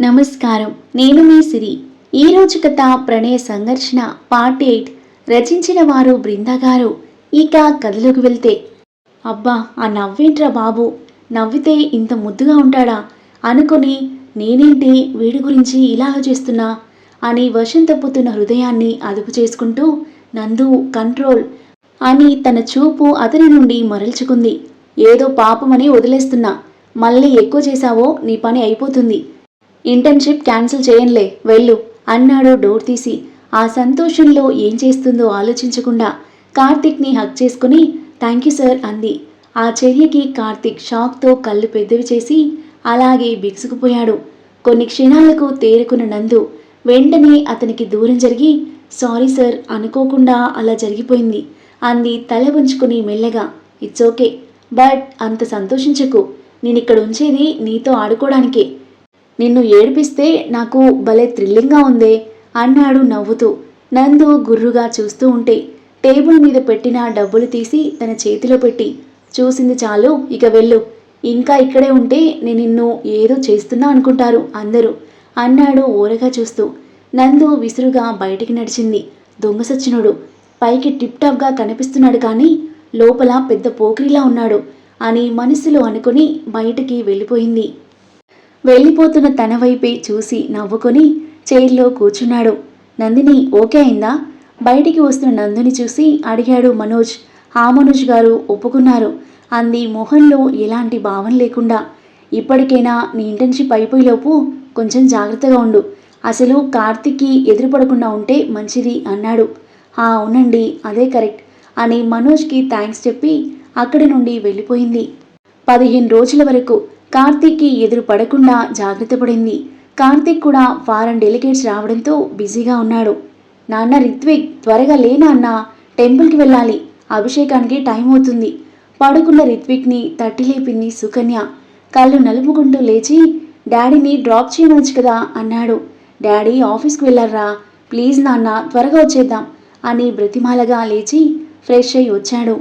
నమస్కారం. నేను మీ సిరి. ఈరోజు కథ ప్రణయ సంఘర్షణ పార్ట్ ఎయిట్. రచించిన వారు బృందగారు ఇక కథలోకి వెళ్తే. అబ్బా ఆ నవ్వేంట్రా బాబు? నవ్వితే ఇంత ముద్దుగా ఉంటాడా? అనుకొని నేనేంటి వీడి గురించి ఇలా ఆలోచిస్తున్నా అని వశం తప్పుతున్న హృదయాన్ని అదుపు చేసుకుంటూ నందు కంట్రోల్ అని తన చూపు అతని నుండి మరల్చుకుంది. ఏదో పాపమని వదిలేస్తున్నా. మళ్ళీ ఎక్కువ చేశావో నీ పని అయిపోతుంది. ఇంటర్న్షిప్ క్యాన్సిల్ చేయంలే వెళ్ళు అన్నాడు డోర్ తీసి. ఆ సంతోషంలో ఏం చేస్తుందో ఆలోచించకుండా కార్తిక్ని హక్ చేసుకుని థ్యాంక్ యూ సార్ అంది. ఆ చర్యకి కార్తిక్ షాక్తో కళ్ళు పెద్దవి చేసి అలాగే బిగుసుకుపోయాడు. కొన్ని క్షణాలకు తేరుకున్న నందు వెంటనే అతనికి దూరం జరిగి సారీ సార్ అనుకోకుండా అలా జరిగిపోయింది అంది తల ఉంచుకుని మెల్లగా. ఇట్స్ ఓకే బట్ అంత సంతోషించకు. నేనిక్కడ ఉంచేది నీతో ఆడుకోవడానికే. నిన్ను ఏడిపిస్తే నాకు భలే థ్రిల్లింగ్గా ఉందే అన్నాడు నవ్వుతూ. నందు గుర్రుగా చూస్తూ ఉంటే టేబుల్ మీద పెట్టిన డబ్బులు తీసి తన చేతిలో పెట్టి చూసింది చాలు ఇక వెళ్ళు. ఇంకా ఇక్కడే ఉంటే నేను నిన్ను ఏదో చేస్తున్నా అనుకుంటారు అందరూ అన్నాడు ఊరగా చూస్తూ. నందు విసురుగా బయటికి నడిచింది. దొంగసచ్చినుడు పైకి టిప్ టాప్గా కనిపిస్తున్నాడు కానీ లోపల పెద్ద పోకిరిలా ఉన్నాడు అని మనసులో అనుకుని బయటికి వెళ్ళిపోయింది. వెళ్ళిపోతున్న తన వైపే చూసి నవ్వుకొని చైర్లో కూర్చున్నాడు. నందిని ఓకే అయిందా? బయటికి వస్తున్న నందుని చూసి అడిగాడు మనోజ్. ఆ మనోజ్ గారు ఒప్పుకున్నారు. అంది మొహంలో ఎలాంటి భావం లేకుండా. ఇప్పటికైనా నీ ఇంటర్న్షిప్ అయిపోయేలోపు కొంచెం జాగ్రత్తగా ఉండు. అసలు కార్తిక్కి ఎదురుపడకుండా ఉంటే మంచిది అన్నాడు. "ఆ, అవునండి అదే కరెక్ట్ అని మనోజ్కి థ్యాంక్స్ చెప్పి అక్కడి నుండి వెళ్ళిపోయింది. పదిహేను రోజుల వరకు కార్తీక్కి ఎదురు పడకుండా జాగ్రత్త పడింది. కార్తీక్ కూడా ఫారెన్ డెలిగేట్స్ రావడంతో బిజీగా ఉన్నాడు. నాన్న రిత్విక్ త్వరగా లే నాన్న టెంపుల్కి వెళ్ళాలి. అభిషేకానికి టైం అవుతుంది. పడుకున్న రిత్విక్ని తట్టి లేపింది సుకన్య. కళ్ళు నలుపుకుంటూ లేచి డాడీని డ్రాప్ చేయవచ్చు కదా అన్నాడు. డాడీ ఆఫీస్కి వెళ్ళారా? ప్లీజ్ నాన్న త్వరగా వచ్చేద్దాం అని బ్రతిమాలగా లేచి ఫ్రెష్ అయి వచ్చాడు.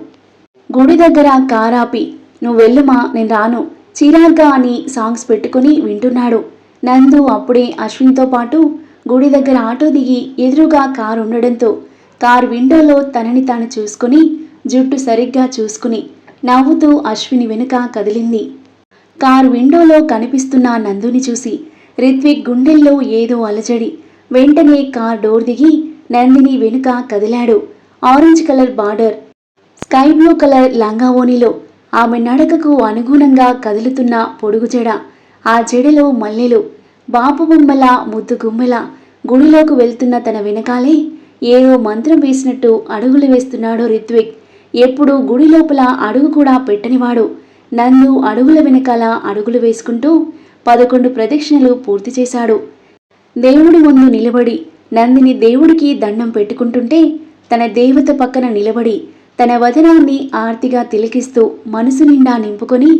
గుడి దగ్గర కారాపి నువ్వు వెళ్ళుమా? నేను రాను. చిరాగ్గా అని సాంగ్స్ పెట్టుకుని వింటున్నాడు. నందు అప్పుడే అశ్విన్తో పాటు గుడి దగ్గర ఆటో దిగి ఎదురుగా కారు ఉండడంతో కారు విండోలో తనని తాను చూసుకుని జుట్టు సరిగ్గా చూసుకుని నవ్వుతూ అశ్విని వెనుక కదిలింది. కారు విండోలో కనిపిస్తున్న నందుని చూసి రిత్విక్ గుండెల్లో ఏదో అలజడి. వెంటనే కార్ డోర్ దిగి నందిని వెనుక కదిలాడు. Orange colour border sky blue colour లంగావోనిలో ఆమె నడకకు అనుగుణంగా కదులుతున్న పొడుగు జడ. ఆ జడలో మల్లెలు. బాపు బొమ్మల ముద్దు గుమ్మెల. గుడిలోకి వెళ్తున్న తన వెనకాలే ఏదో మంత్రం వేసినట్టు అడుగులు వేస్తున్నాడు రిత్విక్ ఎప్పుడు గుడి లోపల అడుగు కూడా పెట్టనివాడు నందు అడుగుల వెనకాల అడుగులు వేసుకుంటూ పదకొండు ప్రదక్షిణలు పూర్తి చేశాడు. దేవుడి ముందు నిలబడి నందిని దేవుడికి దండం పెట్టుకుంటుంటే తన దేవత పక్కన నిలబడి తన వదనాన్ని ఆర్తిగా తిలకిస్తూ మనసు నిండా నింపుకొని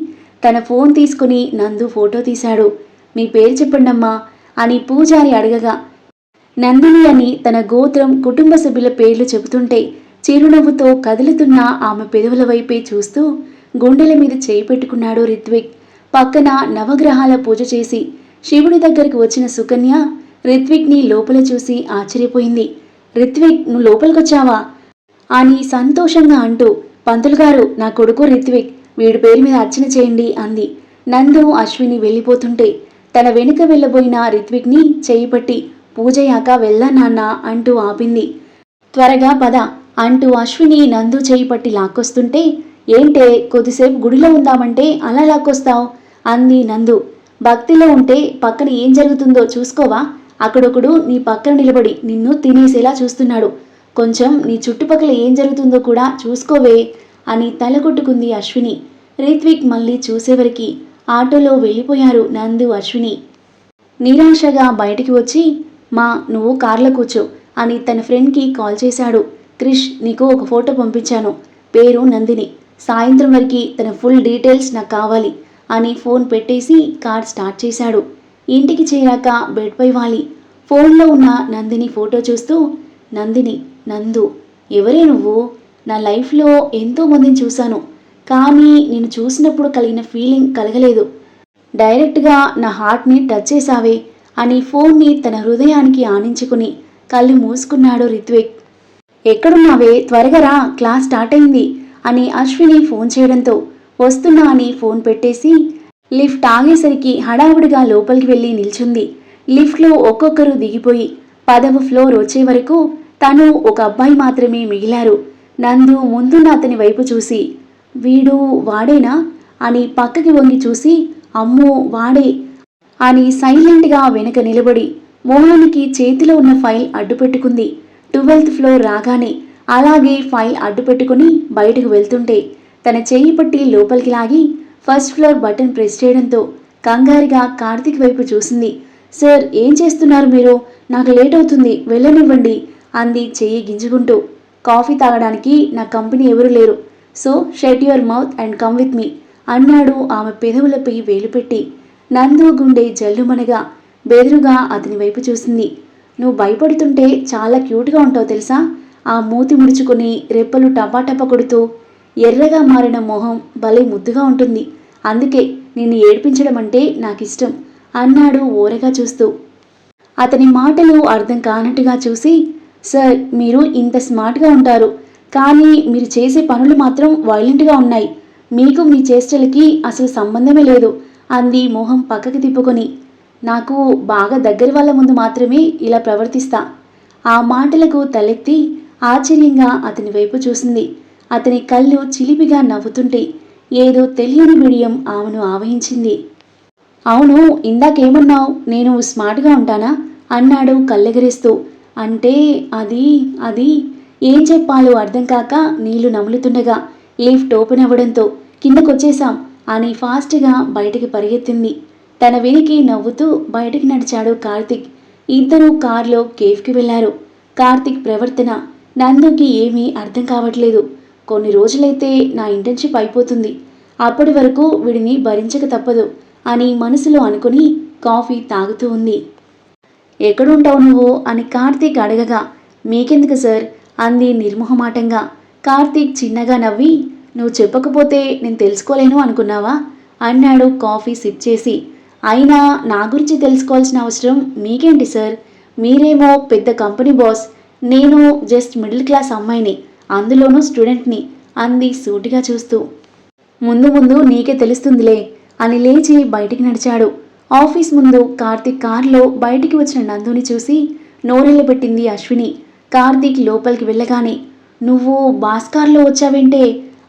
తన ఫోన్ తీసుకుని నందు ఫోటో తీశాడు. మీ పేరు చెప్పండమ్మా అని పూజారి అడగగా నందిని అని తన గోత్రం కుటుంబ సభ్యుల పేర్లు చెబుతుంటే చిరునవ్వుతో కదులుతున్న ఆమె పెదవుల వైపే చూస్తూ గుండెల మీద చేయి పెట్టుకున్నాడు రిత్విక్. పక్కన నవగ్రహాల పూజ చేసి శివుడి దగ్గరికి వచ్చిన సుకన్య రిత్విక్ని లోపల చూసి ఆశ్చర్యపోయింది. రిత్విక్ నువ్వు లోపలికొచ్చావా? అని సంతోషంగా అంటూ పంతులుగారు నా కొడుకు రిత్విక్ వీడి పేరు మీద అర్చన చేయండి అంది. నందు అశ్విని వెళ్ళిపోతుంటే తన వెనుక వెళ్ళబోయిన రిత్విక్ని చేయి పట్టి పూజయ్యాక వెళ్దా నాన్న అంటూ ఆపింది. త్వరగా పద అంటూ అశ్విని నందు చేయి పట్టి లాక్కొస్తుంటే ఏంటే కొద్దిసేపు గుడిలో ఉందామంటే అలా లాక్కొస్తావు? అంది నందు. భక్తిలో ఉంటే పక్కన ఏం జరుగుతుందో చూసుకోవా? అక్కడొకడు నీ పక్కన నిలబడి నిన్ను తినేసేలా చూస్తున్నాడు. కొంచెం నీ చుట్టుపక్కల ఏం జరుగుతుందో కూడా చూసుకోవే అని తలగొట్టుకుంది అశ్విని. రిత్విక్ మళ్ళీ చూసేవరికి ఆటోలో వెళ్ళిపోయారు నందు అశ్విని. నిరాశగా బయటికి వచ్చి మా నువ్వు కార్లో కూర్చో అని తన ఫ్రెండ్కి కాల్ చేశాడు. క్రిష్ నీకు ఒక ఫోటో పంపించాను. పేరు నందిని. సాయంత్రం వరకు తన ఫుల్ డీటెయిల్స్ నాకు కావాలి అని ఫోన్ పెట్టేసి కార్ స్టార్ట్ చేశాడు. ఇంటికి చేరాక బెడ్పై వాలి. ఫోన్లో ఉన్న నందిని ఫోటో చూస్తూ నందిని నందు ఎవరే నువ్వు? నా లైఫ్లో ఎంతో మందిని చూశాను. కానీ నేను చూసినప్పుడు కలిగిన ఫీలింగ్ కలగలేదు. డైరెక్ట్గా నా హార్ట్ని టచ్ చేసావే అని ఫోన్ని తన హృదయానికి ఆనించుకుని కళ్ళు మూసుకున్నాడు రిత్విక్. ఎక్కడున్నావే? త్వరగా రా క్లాస్ స్టార్ట్ అయింది అని అశ్విని ఫోన్ చేయడంతో వస్తున్నా అని ఫోన్ పెట్టేసి లిఫ్ట్ ఆగేసరికి హడావుడిగా లోపలికి వెళ్ళి నిల్చుంది. లిఫ్ట్లో ఒక్కొక్కరు దిగిపోయి పదవ ఫ్లోర్ వచ్చే వరకు తను ఒక అబ్బాయి మాత్రమే మిగిలారు. నందు ముందున్న అతని వైపు చూసి వీడు వాడేనా? అని పక్కకి వంగి చూసి అమ్మో వాడే అని సైలెంట్గా వెనక నిలబడి మోహన్కి చేతిలో ఉన్న ఫైల్ అడ్డుపెట్టుకుంది. ట్వెల్త్ ఫ్లోర్ రాగానే అలాగే ఫైల్ అడ్డుపెట్టుకుని బయటకు వెళ్తుంటే తన చేయి పట్టి లోపలికి లాగి ఫస్ట్ ఫ్లోర్ బటన్ ప్రెస్ చేయడంతో కంగారుగా కార్తీక్ వైపు చూసింది. సార్ ఏం చేస్తున్నారు మీరు? నాకు లేట్ అవుతుంది. వెళ్ళనివ్వండి అంది చెయ్యి గింజుకుంటూ. కాఫీ తాగడానికి నా కంపెనీ ఎవరు లేరు. So shut your mouth and come with me అన్నాడు ఆమె పెదవులపై వేలు పెట్టి. నందు గుండె జల్లుమనగా బెదురుగా అతని వైపు చూసింది. నువ్వు భయపడుతుంటే చాలా క్యూట్గా ఉంటావు తెలుసా? ఆ మూతి ముడుచుకుని రెప్పలు టపాటప కొడుతూ. ఎర్రగా మారిన మొహం భలే ముద్దుగా ఉంటుంది. అందుకే నిన్ను ఏడ్పించడం అంటే నాకు ఇష్టం అన్నాడు ఓరగా చూస్తూ. అతని మాటలు అర్థం కానట్టుగా చూసి సార్ మీరు ఇంత స్మార్ట్గా ఉంటారు. కానీ మీరు చేసే పనులు మాత్రం వైలెంట్గా ఉన్నాయి. మీకు మీ చేష్టలకి అసలు సంబంధమే లేదు. అంది మొహం పక్కకి తిప్పుకొని. నాకు బాగా దగ్గర వాళ్ళ ముందు మాత్రమే ఇలా ప్రవర్తిస్తా. ఆ మాటలకు తలెత్తి ఆశ్చర్యంగా అతని వైపు చూసింది. అతని కళ్ళు చిలిపిగా నవ్వుతుంటే ఏదో తెలియని బిడియం ఆమెను ఆవహించింది. అవును ఇందాకేమన్నావు? నేను స్మార్ట్గా ఉంటానా? అన్నాడు కళ్ళెగరేస్తూ. అంటే అది అది. ఏం చెప్పాలో అర్థం కాక నీళ్ళు నములుతుండగా లిఫ్ట్ ఓపెన్ అవ్వడంతో కిందకొచ్చేశాం అని ఫాస్ట్గా బయటికి పరిగెత్తింది. తన వెనికి నవ్వుతూ బయటికి నడిచాడు కార్తిక్. ఇద్దరూ కారులో కేఫ్కి వెళ్ళారు కార్తిక్ ప్రవర్తన నందుకి ఏమీ అర్థం కావట్లేదు. కొన్ని రోజులైతే నా ఇంటర్న్షిప్ అయిపోతుంది. అప్పటి వరకు వీడిని భరించక తప్పదు అని మనసులో అనుకుని కాఫీ తాగుతూ ఉంది. ఎక్కడుంటావు నువ్వు? అని కార్తీక్ అడగగా. మీకెందుకు సార్? అంది నిర్మోహమాటంగా. కార్తీక్ చిన్నగా నవ్వి నువ్వు చెప్పకపోతే నేను తెలుసుకోలేను అనుకున్నావా? అన్నాడు కాఫీ సిప్ చేసి. అయినా నా గురించి తెలుసుకోవాల్సిన అవసరం మీకేంటి సార్? మీరేమో పెద్ద కంపెనీ బాస్. నేను జస్ట్ మిడిల్ క్లాస్ అమ్మాయిని అందులోనూ స్టూడెంట్ని అంది సూటిగా చూస్తూ. ముందు ముందు నీకే తెలుస్తుందిలే అని లేచి బయటికి నడిచాడు. ఆఫీస్ ముందు కార్తీక్ కార్లో బయటికి వచ్చిన నందుని చూసి నోరెళ్ళబెట్టింది అశ్విని. కార్తీక్ లోపలికి వెళ్ళగానే నువ్వు బాస్ కార్లో వచ్చావేంటే?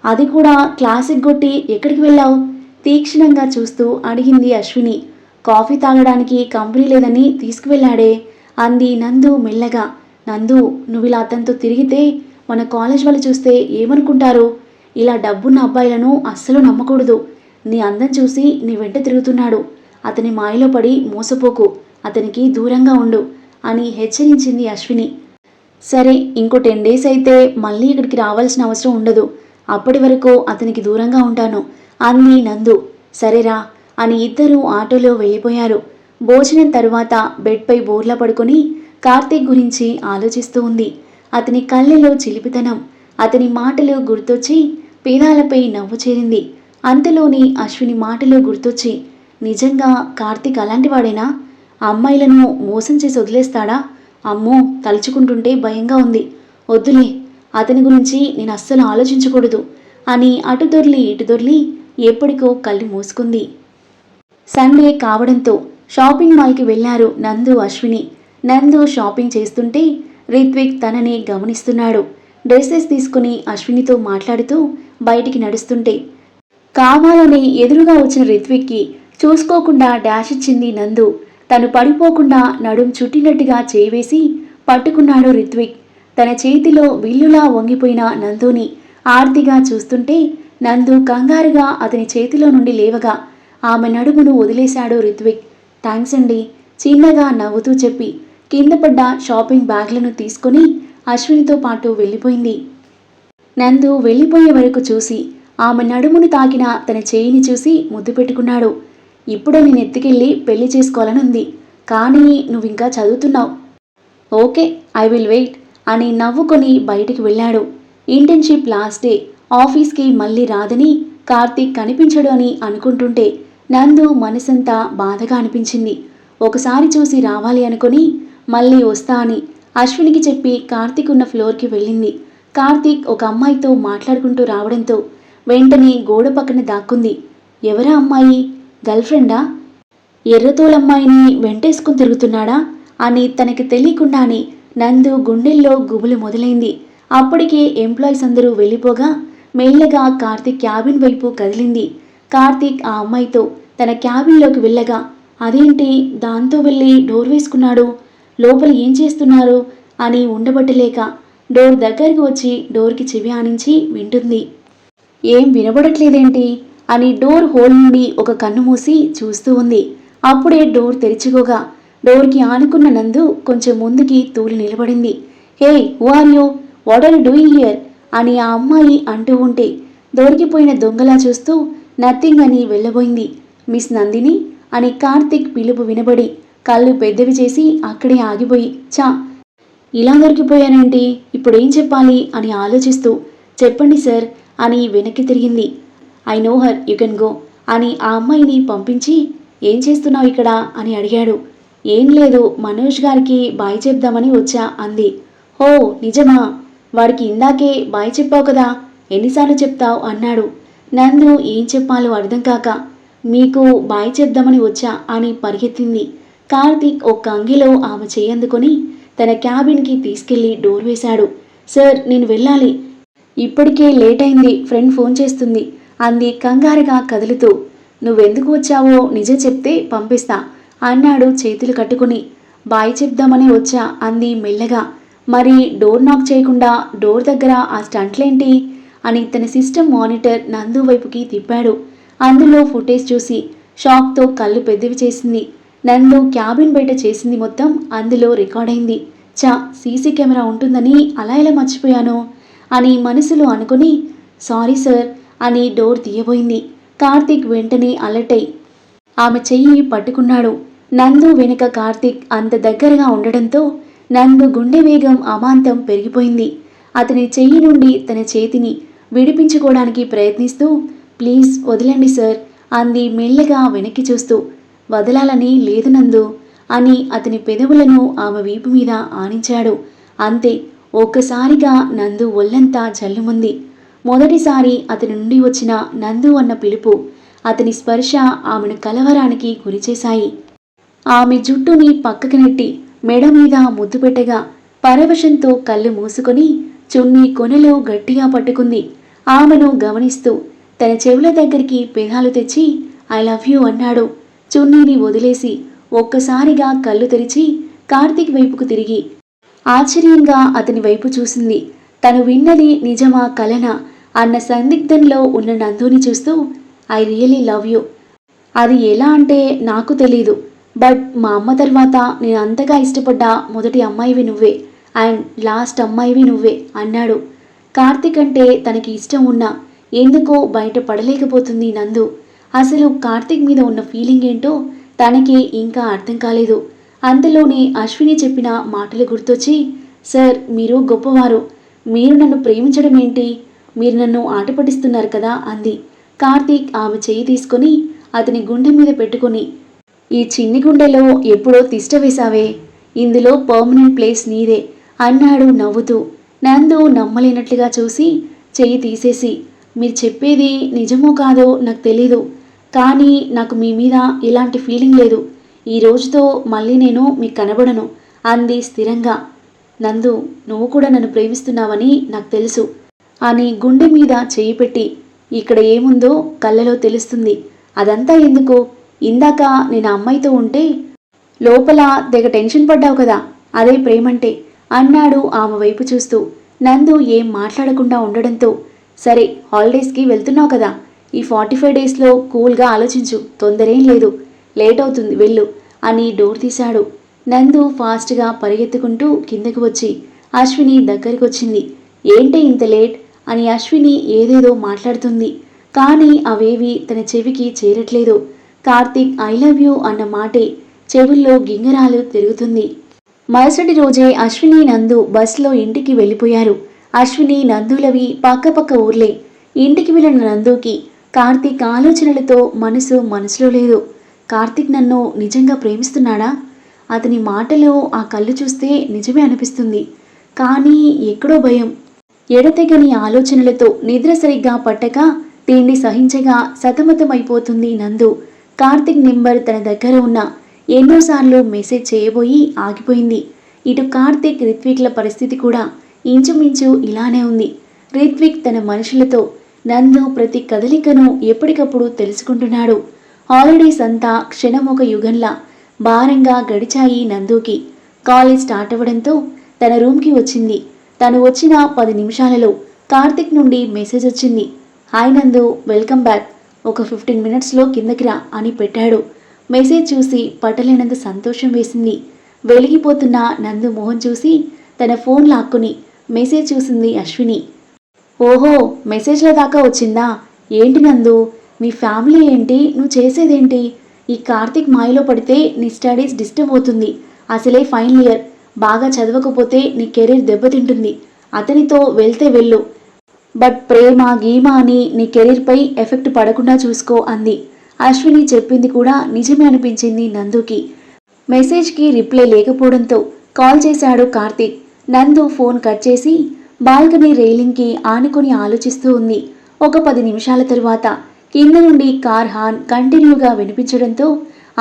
అది కూడా క్లాసిక్ కొట్టి ఎక్కడికి వెళ్ళావు? తీక్షణంగా చూస్తూ అడిగింది అశ్విని. కాఫీ తాగడానికి కంపెనీ లేదని తీసుకువెళ్ళాడే అంది నందు మెల్లగా. నందు నువ్వు ఇలా అతనితో తిరిగితే మన కాలేజ్ వాళ్ళు చూస్తే ఏమనుకుంటారు? ఇలా డబ్బున్న అబ్బాయిలను అస్సలు నమ్మకూడదు. నీ అందం చూసి నీ వెంట తిరుగుతున్నాడు. అతని మాయలో పడి మోసపోకు అతనికి దూరంగా ఉండు అని హెచ్చరించింది అశ్విని. సరే ఇంకో టెన్ డేస్ అయితే మళ్ళీ ఇక్కడికి రావాల్సిన అవసరం ఉండదు. అప్పటి వరకు అతనికి దూరంగా ఉంటాను అంది నందు. సరేరా అని ఇద్దరూ ఆటోలో వెళ్ళిపోయారు. భోజనం తరువాత బెడ్పై బోర్లా పడుకొని కార్తీక్ గురించి ఆలోచిస్తూ ఉంది. అతని కళ్ళలో చిలిపితనం అతని మాటలు గుర్తొచ్చి పేదాలపై నవ్వు చేరింది. అంతలోని అశ్విని మాటలు గుర్తొచ్చి నిజంగా కార్తీక్ అలాంటి వాడేనా? అమ్మాయిలను మోసం చేసి వదిలేస్తాడా? అమ్మో తలుచుకుంటుంటే భయంగా ఉంది. వద్దులే అతని గురించి నేను అస్సలు ఆలోచించకూడదు అని అటు దొర్లి ఇటు దొర్లి ఎప్పటికో కళ్ళు మూసుకుంది. సండే కావడంతో షాపింగ్ మాల్కి వెళ్ళారు నందు అశ్విని. నందు షాపింగ్ చేస్తుంటే రిత్విక్ తనని గమనిస్తున్నాడు. డ్రెస్సెస్ తీసుకుని అశ్వినితో మాట్లాడుతూ బయటికి నడుస్తుంటే కావాలని ఎదురుగా వచ్చిన రిత్విక్కి చూసుకోకుండా డాష్ ఇచ్చింది నందు. తను పడిపోకుండా నడుం చుట్టినట్టుగా చేవేసి పట్టుకున్నాడు రిత్విక్. తన చేతిలో విల్లులా వంగిపోయిన నందుని ఆర్తిగా చూస్తుంటే నందు కంగారుగా అతని చేతిలో నుండి లేవగా ఆమె నడుమును వదిలేశాడు రిత్విక్. థ్యాంక్స్ అండి చిన్నగా నవ్వుతూ చెప్పి కింద పడ్డ షాపింగ్ బ్యాగ్లను తీసుకొని అశ్వినితో పాటు వెళ్ళిపోయింది. నందు వెళ్ళిపోయే వరకు చూసి ఆమె నడుమును తాకిన తన చేయిని చూసి ముద్దు పెట్టుకున్నాడు. ఇప్పుడే నేను ఎత్తుకెళ్ళి పెళ్ళి చేసుకోవాలనుంది కానీ నువ్వు ఇంకా చదువుతున్నావు. ఓకే ఐ విల్ వెయిట్ అని నవ్వుకొని బయటికి వెళ్ళాడు. ఇంటర్న్షిప్ లాస్ట్ డే ఆఫీస్కి మళ్ళీ రాదని కార్తీక్ కనిపించడు అని అనుకుంటుంటే నందు మనసంతా బాధగా అనిపించింది. ఒకసారి చూసి రావాలి అనుకుని మళ్ళీ వస్తా అని అశ్వినికి చెప్పి కార్తీక్ ఉన్న ఫ్లోర్కి వెళ్ళింది. కార్తీక్ ఒక అమ్మాయితో మాట్లాడుకుంటూ రావడంతో వెంటనే గోడ పక్కన దాక్కుంది. ఎవరా అమ్మాయి? గర్ల్ ఫ్రెండా? ఎర్రతోలమ్మాయిని వెంటేసుకుని తిరుగుతున్నాడా? అని తనకి తెలియకుండానే నందు గుండెల్లో గుబులు మొదలైంది. అప్పటికే ఎంప్లాయీస్ అందరూ వెళ్ళిపోగా మెల్లగా కార్తీక్ క్యాబిన్ వైపు కదిలింది. కార్తీక్ ఆ అమ్మాయితో తన క్యాబిన్లోకి వెళ్ళగా అదేంటి దాంతో వెళ్ళి డోర్ వేసుకున్నాడు? లోపల ఏం చేస్తున్నారు? అని ఉండబట్టలేక డోర్ దగ్గరికి వచ్చి డోర్కి చెవి ఆనించి వింటుంది. ఏం వినబడట్లేదేంటి? అని డోర్ హోల్ నుండి ఒక కన్ను మూసి చూస్తూ ఉంది. అప్పుడే డోర్ తెరుచుకోగా డోర్కి ఆనుకున్న నందు కొంచెం ముందుకి తూలి నిలబడింది. Hey who are you? What are doing here? అని ఆ అమ్మాయి అంటూ ఉంటే దొరికిపోయిన దొంగలా చూస్తూ నథింగ్ అని వెళ్ళబోయింది. మిస్ నందిని అని కార్తిక్ పిలుపు వినబడి కళ్ళు పెద్దవి చేసి అక్కడే ఆగిపోయి చా ఇలా దొరికిపోయానేంటి? ఇప్పుడేం చెప్పాలి? అని ఆలోచిస్తూ చెప్పండి సార్ అని వెనక్కి తిరిగింది. I know her you can go అని ఆ అమ్మాయిని పంపించి ఏం చేస్తున్నావు ఇక్కడ? అని అడిగాడు. ఏం లేదు మనోజ్ గారికి బాయ్ చెప్దామని వచ్చా అంది. ఓ నిజమా? వాడికి ఇందాకే బాయ్ చెప్పావు కదా ఎన్నిసార్లు చెప్తావు? అన్నాడు. నందు ఏం చెప్పాలో అర్థం కాక మీకు బాయ్ చెప్దామని వచ్చా అని పరిగెత్తింది. కార్తీక్ ఒక్క అంగిలో ఆమె చేయందుకొని తన క్యాబిన్కి తీసుకెళ్ళి డోర్ వేశాడు. సార్ నేను వెళ్ళాలి. ఇప్పటికే లేట్ అయింది ఫ్రెండ్ ఫోన్ చేస్తుంది. అంది కంగారుగా కదులుతూ. నువ్వెందుకు వచ్చావో నిజం చెప్తే పంపిస్తా అన్నాడు చేతులు కట్టుకుని. బాయ్ చెప్దామని వచ్చా అంది మెల్లగా. మరి డోర్ నాక్ చేయకుండా డోర్ దగ్గర ఆ స్టంట్లేంటి? అని తన సిస్టమ్ మానిటర్ నందు వైపుకి తిప్పాడు. అందులో ఫుటేజ్ చూసి షాక్తో కళ్ళు పెద్దవి చేసింది. నందు క్యాబిన్ బయట చేసింది మొత్తం అందులో రికార్డైంది. చా సీసీ కెమెరా ఉంటుందని అలా ఎలా మర్చిపోయాను? అని మనసులో అనుకుని సారీ సార్ అని డోర్ తీయబోయింది. కార్తీక్ వెంటనే అలటై ఆమె చెయ్యి పట్టుకున్నాడు. నందు వెనుక కార్తీక్ అంత దగ్గరగా ఉండడంతో నందు గుండె వేగం అమాంతం పెరిగిపోయింది. అతని చెయ్యి నుండి తన చేతిని విడిపించుకోవడానికి ప్రయత్నిస్తూ ప్లీజ్ వదలండి సార్ అంది మెల్లగా వెనక్కి చూస్తూ. వదలాలని లేదు నందు అని అతని పెదవులను ఆమె వీపు మీద ఆనించాడు. అంతే ఒక్కసారిగా నందు ఒళ్ళంతా జల్లుముంది మొదటిసారి అతని నుండి వచ్చిన నందు అన్న పిలుపు అతని స్పర్శ ఆమెను కలవరానికి గురిచేశాయి. ఆమె జుట్టుని పక్కకి నెట్టి మెడ మీద ముద్దు పెట్టగా పరవశంతో కళ్ళు మూసుకొని చున్ని కొనలో గట్టిగా పట్టుకుంది. ఆమెను గమనిస్తూ తన చెవుల దగ్గరికి పెదాలు తెచ్చి ఐ లవ్ యూ అన్నాడు. చున్నీని వదిలేసి ఒక్కసారిగా కళ్ళు తెరిచి కార్తీక్ వైపుకు తిరిగి ఆశ్చర్యంగా అతని వైపు చూసింది. తను విన్నది నిజమా కలనా? అన్న సందిగ్ధంలో ఉన్న నందుని చూస్తూ ఐ రియలీ లవ్ యూ. అది ఎలా అంటే నాకు తెలీదు. బట్ మా అమ్మ తర్వాత నేను అంతగా ఇష్టపడ్డ మొదటి అమ్మాయివి నువ్వే. అండ్ లాస్ట్ అమ్మాయివి నువ్వే అన్నాడు. కార్తిక్ అంటే తనకి ఇష్టం ఉన్నా ఎందుకో బయట పడలేకపోతుంది నందు. అసలు కార్తిక్ మీద ఉన్న ఫీలింగ్ ఏంటో తనకి ఇంకా అర్థం కాలేదు. అంతలోనే అశ్విని చెప్పిన మాటలు గుర్తొచ్చి సార్ మీరు గొప్పవారు. మీరు నన్ను ప్రేమించడం ఏంటి? మీరు నన్ను ఆట పట్టిస్తున్నారు కదా అంది. కార్తీక్ ఆమె చేయి తీసుకొని అతని గుండె మీద పెట్టుకొని ఈ చిన్ని గుండెలో ఎప్పుడో తిష్ట వేశావే. ఇందులో పర్మనెంట్ ప్లేస్ నీదే అన్నాడు నవ్వుతూ. నందు నమ్మలేనట్లుగా చూసి చెయ్యి తీసేసి మీరు చెప్పేది నిజమో కాదో నాకు తెలీదు కానీ నాకు మీ మీద ఇలాంటి ఫీలింగ్ లేదు. ఈ రోజుతో మళ్ళీ నేను మీకు కనబడను అంది స్థిరంగా. నందు నువ్వు కూడా నన్ను ప్రేమిస్తున్నావని నాకు తెలుసు. అని గుండె మీద చేయి పెట్టి ఇక్కడ ఏముందో కళ్ళలో తెలుస్తుంది. అదంతా ఎందుకు? ఇందాక నేను అమ్మాయితో ఉంటే లోపల తెగ టెన్షన్ పడ్డావు కదా అదే ప్రేమంటే అన్నాడు ఆమె వైపు చూస్తూ. నందు ఏం మాట్లాడకుండా ఉండడంతో సరే హాలిడేస్కి వెళ్తున్నావు కదా ఈ ఫార్టీ ఫైవ్ డేస్లో కూల్గా ఆలోచించు తొందరేం లేదు లేట్ అవుతుంది వెళ్ళు అని డోర్ తీశాడు. నందు ఫాస్ట్గా పరిగెత్తుకుంటూ కిందకు వచ్చి అశ్విని దగ్గరికి వచ్చింది ఏంటి ఇంత లేట్? అని అశ్విని ఏదేదో మాట్లాడుతుంది. కానీ అవేవి తన చెవికి చేరట్లేదు. కార్తీక్ ఐ లవ్ యూ అన్న మాటే చెవుల్లో గింగరాలు తిరుగుతుంది. మరుసటి రోజే అశ్విని నందు బస్లో ఇంటికి వెళ్ళిపోయారు. అశ్విని నందులవి పక్కపక్క ఊర్లే. ఇంటికి వెళ్ళిన నందుకి కార్తీక్ ఆలోచనలతో మనసు మనసులో లేదు. కార్తీక్ నన్ను నిజంగా ప్రేమిస్తున్నాడా? అతని మాటలు ఆ కళ్ళు చూస్తే నిజమే అనిపిస్తుంది. కానీ ఎక్కడో భయం. ఎడతెగని ఆలోచనలతో నిద్ర సరిగ్గా పట్టక తిండి సహించగా సతమతమైపోతుంది నందు. కార్తిక్ నెంబర్ తన దగ్గర ఉన్న ఎన్నోసార్లు మెసేజ్ చేయబోయి ఆగిపోయింది. ఇటు కార్తిక్ రిత్విక్ల పరిస్థితి కూడా ఇంచుమించు ఇలానే ఉంది. రిత్విక్ తన మనుషులతో నందు ప్రతి కదలికను ఎప్పటికప్పుడు తెలుసుకుంటున్నాడు. హాలిడేస్ అంతా క్షణం ఒక యుగంలా భారంగా గడిచాయి నందుకి. కాలేజ్ స్టార్ట్ అవ్వడంతో తన రూమ్కి వచ్చింది. తను వచ్చిన పది నిమిషాలలో కార్తిక్ నుండి మెసేజ్ వచ్చింది. హాయ్ నందు వెల్కమ్ బ్యాక్. ఒక ఫిఫ్టీన్ మినిట్స్లో కిందకి రా అని పెట్టాడు. మెసేజ్ చూసి పట్టలేనంత సంతోషం వేసింది. వెలిగిపోతున్న నందు మోహన్ చూసి తన ఫోన్ లాక్కుని మెసేజ్ చూసింది అశ్విని. ఓహో మెసేజ్ల దాకా వచ్చిందా? ఏంటి నందు మీ ఫ్యామిలీ ఏంటి? నువ్వు చేసేదేంటి? ఈ కార్తిక్ మాయలో పడితే నీ స్టడీస్ డిస్టర్బ్ అవుతుంది. అసలే ఫైనల్ ఇయర్. బాగా చదవకపోతే నీ కెరీర్ దెబ్బతింటుంది. అతనితో వెళ్తే వెళ్ళు. బట్ ప్రేమ గీమ అని నీ కెరీర్పై ఎఫెక్ట్ పడకుండా చూసుకో అంది. అశ్విని చెప్పింది కూడా నిజమే అనిపించింది నందుకి. మెసేజ్కి రిప్లై లేకపోవడంతో కాల్ చేశాడు కార్తీక్. నందు ఫోన్ కట్ చేసి బాల్కనీ రైలింగ్కి ఆనుకొని ఆలోచిస్తూ ఉంది. ఒక పది నిమిషాల తరువాత కింద నుండి కార్ హార్న్ కంటిన్యూగా వినిపించడంతో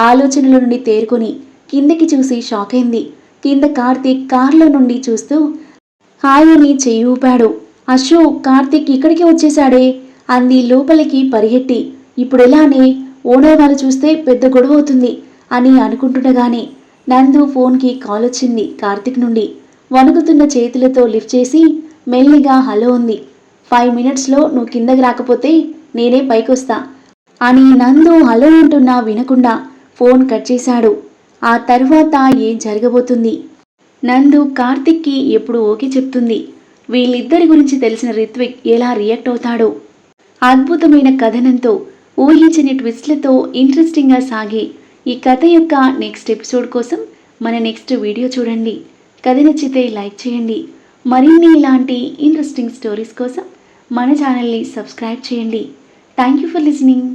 ఆలోచనల నుండి తేరుకొని కిందకి చూసి షాక్ అయింది. కింద కార్తీక్ కార్లో నుండి చూస్తూ హాయ్ అని చేయూపాడు. ఊపాడు అశు కార్తీక్ ఇక్కడికి వచ్చేశాడే అంది లోపలికి పరిగెట్టి ఇప్పుడెలానే ఓనర్ వాళ్ళు చూస్తే పెద్ద గొడవ అవుతుంది అని అనుకుంటుండగానే నందు ఫోన్కి కాల్ వచ్చింది కార్తిక్ నుండి. వణుకుతున్న చేతులతో లిఫ్ట్ చేసి మెల్లిగా హలో ఉంది ఫైవ్ మినిట్స్లో నువ్వు కిందకి రాకపోతే నేనే పైకొస్తా అని నందు హలో అంటున్నా వినకుండా ఫోన్ కట్ చేశాడు. ఆ తర్వాత ఏం జరగబోతుంది? నందు కార్తిక్కి ఎప్పుడు ఓకే చెప్తుంది. వీళ్ళిద్దరి గురించి తెలిసిన రిత్విక్ ఎలా రియాక్ట్ అవుతాడో. అద్భుతమైన కథనంతో ఊహించని ట్విస్ట్లతో ఇంట్రెస్టింగ్గా సాగే ఈ కథ యొక్క నెక్స్ట్ ఎపిసోడ్ కోసం మన నెక్స్ట్ వీడియో చూడండి. కథ నచ్చితే లైక్ చేయండి. మరిన్ని ఇలాంటి ఇంట్రెస్టింగ్ స్టోరీస్ కోసం మన ఛానల్ని సబ్స్క్రైబ్ చేయండి. Thank you for listening